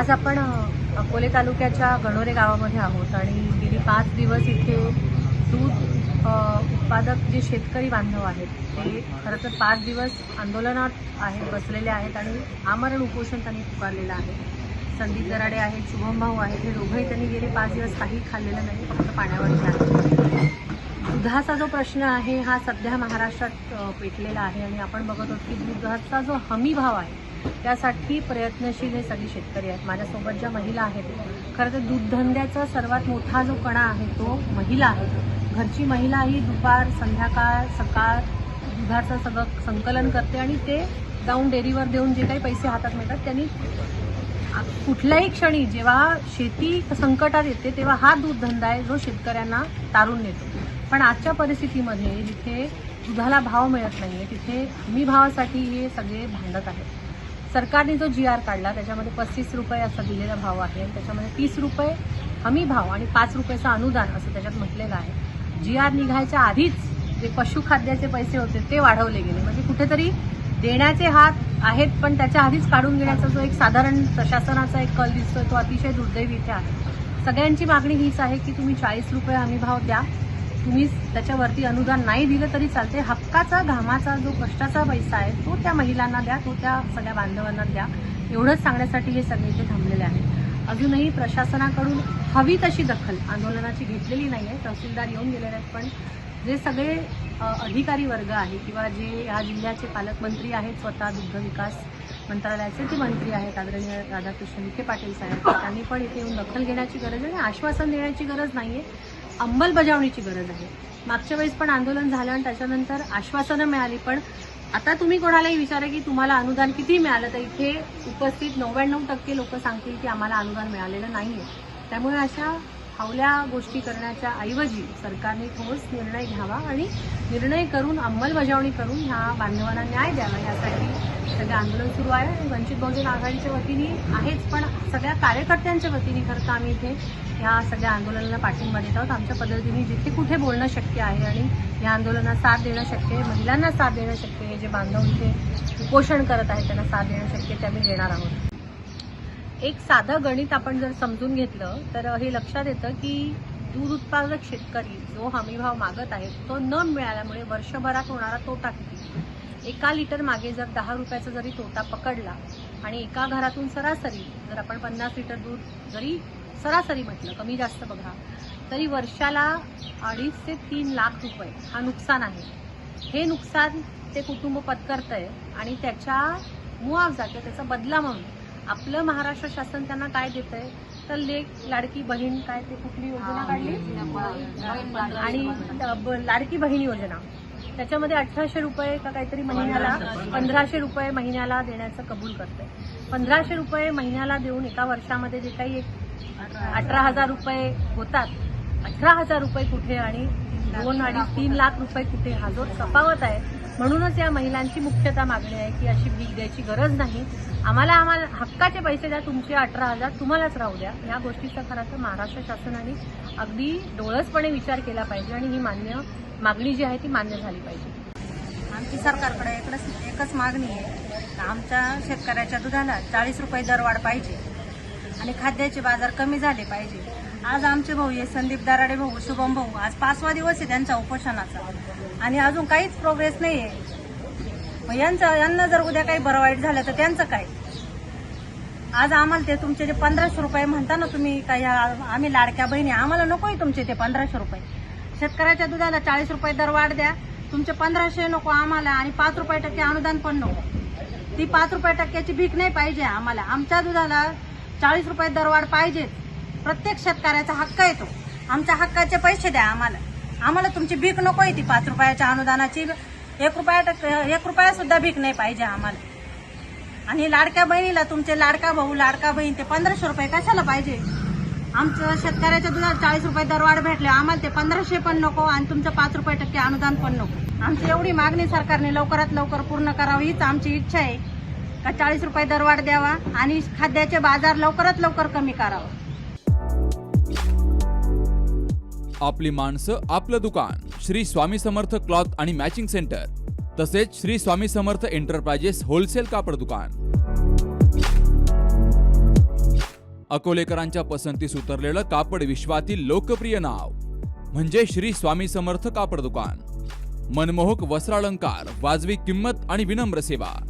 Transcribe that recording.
आज आपण अकोले तालुक्याच्या गणोरे गावामध्ये आहोत आणि गेली पाच दिवस इथे दूध उत्पादक जे शेतकरी बांधव आहेत ते खरं तर पाच दिवस आंदोलनात आहेत बसलेले आहेत आणि आमरण उपोषण त्यांनी पुकारलेलं आहे. संदीप दराडे आहेत शुभम भाऊ आहेत हे दोघंही त्यांनी गेले पाच दिवस काही खाल्लेलं नाही फक्त पाण्यावरती आहे. दुधाचा जो प्रश्न आहे हा सध्या महाराष्ट्रात पेटलेला आहे आणि आपण बघत आहोत की दुधाचा जो हमी भाव आहे त्यासाठी प्रयत्नशील हे सगळे शेतकरी आहेत. माझ्यासोबत ज्या महिला आहेत खरं तर दूधधंद्याचा सर्वात मोठा जो कणा आहे तो महिला आहे. घरची महिला ही दुपार संध्याकाळ सकाळ दुधाचं सगळं संकलन करते आणि ते जाऊन डेअरीवर देऊन जे काही पैसे हातात मिळतात त्यांनी कुठल्याही क्षणी जेव्हा शेती संकटात येते तेव्हा हा दूधधंदा आहे जो शेतकऱ्यांना तारून नेतो. पण आजच्या परिस्थितीमध्ये जिथे दुधाला भाव मिळत नाही आहे तिथे हमी भावासाठी हे सगळे भांडत आहेत. सरकारने जो जी आर काढला त्याच्यामध्ये पस्तीस रुपये असा दिलेला भाव आहे आणि त्याच्यामध्ये तीस रुपये हमी भाव आणि पाच रुपयाचं अनुदान असं त्याच्यात म्हटलेलं आहे. जी आर निघायच्या आधीच जे पशुखाद्याचे पैसे होते ते वाढवले गेले. म्हणजे कुठेतरी देण्याचे हात आहेत पण त्याच्या आधीच काढून घेण्याचा जो एक साधारण प्रशासनाचा एक कल दिसतोय तो अतिशय दुर्दैवी इथे आहे. सगळ्यांची मागणी हीच आहे की तुम्ही चाळीस रुपये हमी भाव द्या. तुम्ही त्याच्यावरती अनुदान नाही दिलं तरी चालते हक्काचा घामाचा जो कष्टाचा पैसा आहे तो त्या महिलांना द्या तो त्या सगळ्या बांधवांना द्या. एवढंच सांगण्यासाठी हे सगळे इथे थांबलेले आहेत. अजूनही प्रशासनाकडून हवी तशी दखल आंदोलनाची घेतलेली नाही आहे तहसीलदार येऊन गेलेले आहेत पण जे सगळे अधिकारी वर्ग आहे किंवा जे ह्या जिल्ह्याचे पालकमंत्री आहेत स्वतः दुग्ध विकास मंत्रालयाचे ते मंत्री आहेत आदरणीय राधाकृष्ण विखे पाटील साहेब त्यांनी पण इथे येऊन दखल घेण्याची गरज आहे आणि आश्वासन देण्याची गरज नाही आहे अंमलबजावणीची गरज आहे. मागच्या वेळेस पण आंदोलन झालं आणि त्याच्यानंतर आश्वासनं मिळाली पण आता तुम्ही कोणालाही विचारा की तुम्हाला अनुदान किती मिळालं? तर इथे उपस्थित नव्याण्णव टक्के लोक सांगतील की आम्हाला अनुदान मिळालेलं नाहीये. त्यामुळे अशा फावल्या गोष्टी करण्याच्या ऐवजी सरकारने ठोस निर्णय घ्यावा आणि निर्णय करून अंमलबजावणी करून ह्या बांधवांना न्याय द्यावा. यासाठी सगळं आंदोलन सुरू आहे आणि वंचित बहुजन आघाडीच्या वतीने आहेच पण सगळ्या कार्यकर्त्यांच्या वतीने खरं तर आम्ही इथे ह्या सगळ्या आंदोलनाला पाठिंबा देत आहोत. आमच्या पद्धतीने जिथे कुठे बोलणं शक्य आहे आणि या आंदोलनात साथ देणं शक्य आहे महिलांना साथ देणं शक्य आहे जे बांधव इथे उपोषण करत आहेत त्यांना साथ देणं शक्य आहे ते आम्ही देणार आहोत. एक साधं गणित आपण जर समजून घेतलं तर हे लक्षात येतं की दूध उत्पादक शेतकरी जो हमीभाव मागत आहे तो न मिळाल्यामुळे वर्षभरात होणारा तोटा किती? एका लिटर मागे जर दहा रुपयाचा जरी तोटा पकडला आणि एका घरातून सरासरी जर आपण पन्नास लिटर दूध जरी सरासरी म्हटलं कमी जास्त बघा. तरी वर्षाला अडीच ते तीन लाख रुपये हा नुकसान आहे. हे नुकसान ते कुटुंब पत्करतंय आणि त्याच्या मुआवजा किंवा त्याचा बदला म्हणून आपलं महाराष्ट्र शासन त्यांना काय देत आहे तर लेख लाडकी बहीण काय ते कुठली योजना काढली? आणि लाडकी बहीण योजना. त्याच्यामध्ये अठराशे रुपये का काहीतरी महिन्याला पंधराशे रुपये महिन्याला देण्याचं कबूल करते पंधराशे रुपये महिन्याला देऊन एका वर्षामध्ये जे काही एक अठरा हजार रुपये होतात. अठरा हजार रुपये कुठे आणि दोन आणि तीन लाख रुपये कुठे हा जो तफावत आहे. म्हणूनच या महिलांची मुख्यतः मागणी आहे की अशी भीक द्यायची गरज नाही. आम्हाला आम्हाला हक्काचे पैसे द्या तुमचे अठरा हजार तुम्हालाच राहू द्या. या गोष्टीचा खरं तर महाराष्ट्र शासनाने अगदी डोळसपणे विचार केला पाहिजे आणि ही मान्य मागणी जी आहे ती मान्य झाली पाहिजे. आमची सरकारकडे एकच एकच मागणी आहे. आमच्या शेतकऱ्याच्या दुधाला चाळीस रुपये दरवाढ पाहिजे. आणि खाद्याचे बाजार कमी झाले पाहिजे. आज आमचे भाऊ आहे संदीप दराडे भाऊ शुभम भाऊ आज पाचवा दिवस आहे त्यांचा उपोषणाचा. आणि अजून काहीच प्रोग्रेस नाही आहे मग यांचं यांना जर उद्या काही बरं वाईट झालं तर त्यांचं काय? आज आम्हाला ते तुमचे जे पंधराशे रुपये म्हणता ना तुम्ही काही आम्ही लाडक्या बहिणी आम्हाला नकोय तुमचे ते पंधराशे रुपये. शेतकऱ्याच्या दुधाला चाळीस रुपये दर वाढ द्या. तुमचे पंधराशे नको आम्हाला आणि पाच रुपये टक्के अनुदान पण नको. ती पाच रुपये टक्क्याची भीक नाही पाहिजे आम्हाला. आमच्या दुधाला चाळीस रुपये दरवाढ पाहिजेच प्रत्येक शेतकऱ्याचा हक्क येतो. आमच्या हक्काचे पैसे द्या आम्हाला. आम्हाला तुमची भीक नको आहे ती पाच रुपयाच्या अनुदानाची. एक रुपया टक्के एक रुपया सुद्धा भीक नाही पाहिजे आम्हाला. आणि लाडक्या बहिणीला तुमचे लाडका भाऊ लाडका बहीण ते पंधराशे रुपये कशाला पाहिजे? आमचं शेतकऱ्याच्या दुधात चाळीस रुपये दरवाढ भेटले आम्हाला ते पंधराशे पण नको आणि तुमचं पाच रुपये टक्के अनुदान पण नको. आमची एवढी मागणी सरकारने लवकरात लवकर पूर्ण करावी हीच आमची इच्छा आहे. का चाळीस रुपये दरवाढ द्यावा आणि खाद्याचे बाजार लवकरात लवकर कमी करावा. आपली माणसं आपलं दुकान. श्री स्वामी समर्थ क्लॉथ आणि मॅचिंग सेंटर. तसेच श्री स्वामी समर्थ एंटरप्राइजेस होलसेल कापड दुकान. अकोलेकरांच्या पसंतीस उतरलेलं कापड विश्वातील लोकप्रिय नाव म्हणजे श्री स्वामी समर्थ कापड दुकान. मनमोहक वस्त्रालंकार वाजवी किंमत आणि विनम्र सेवा.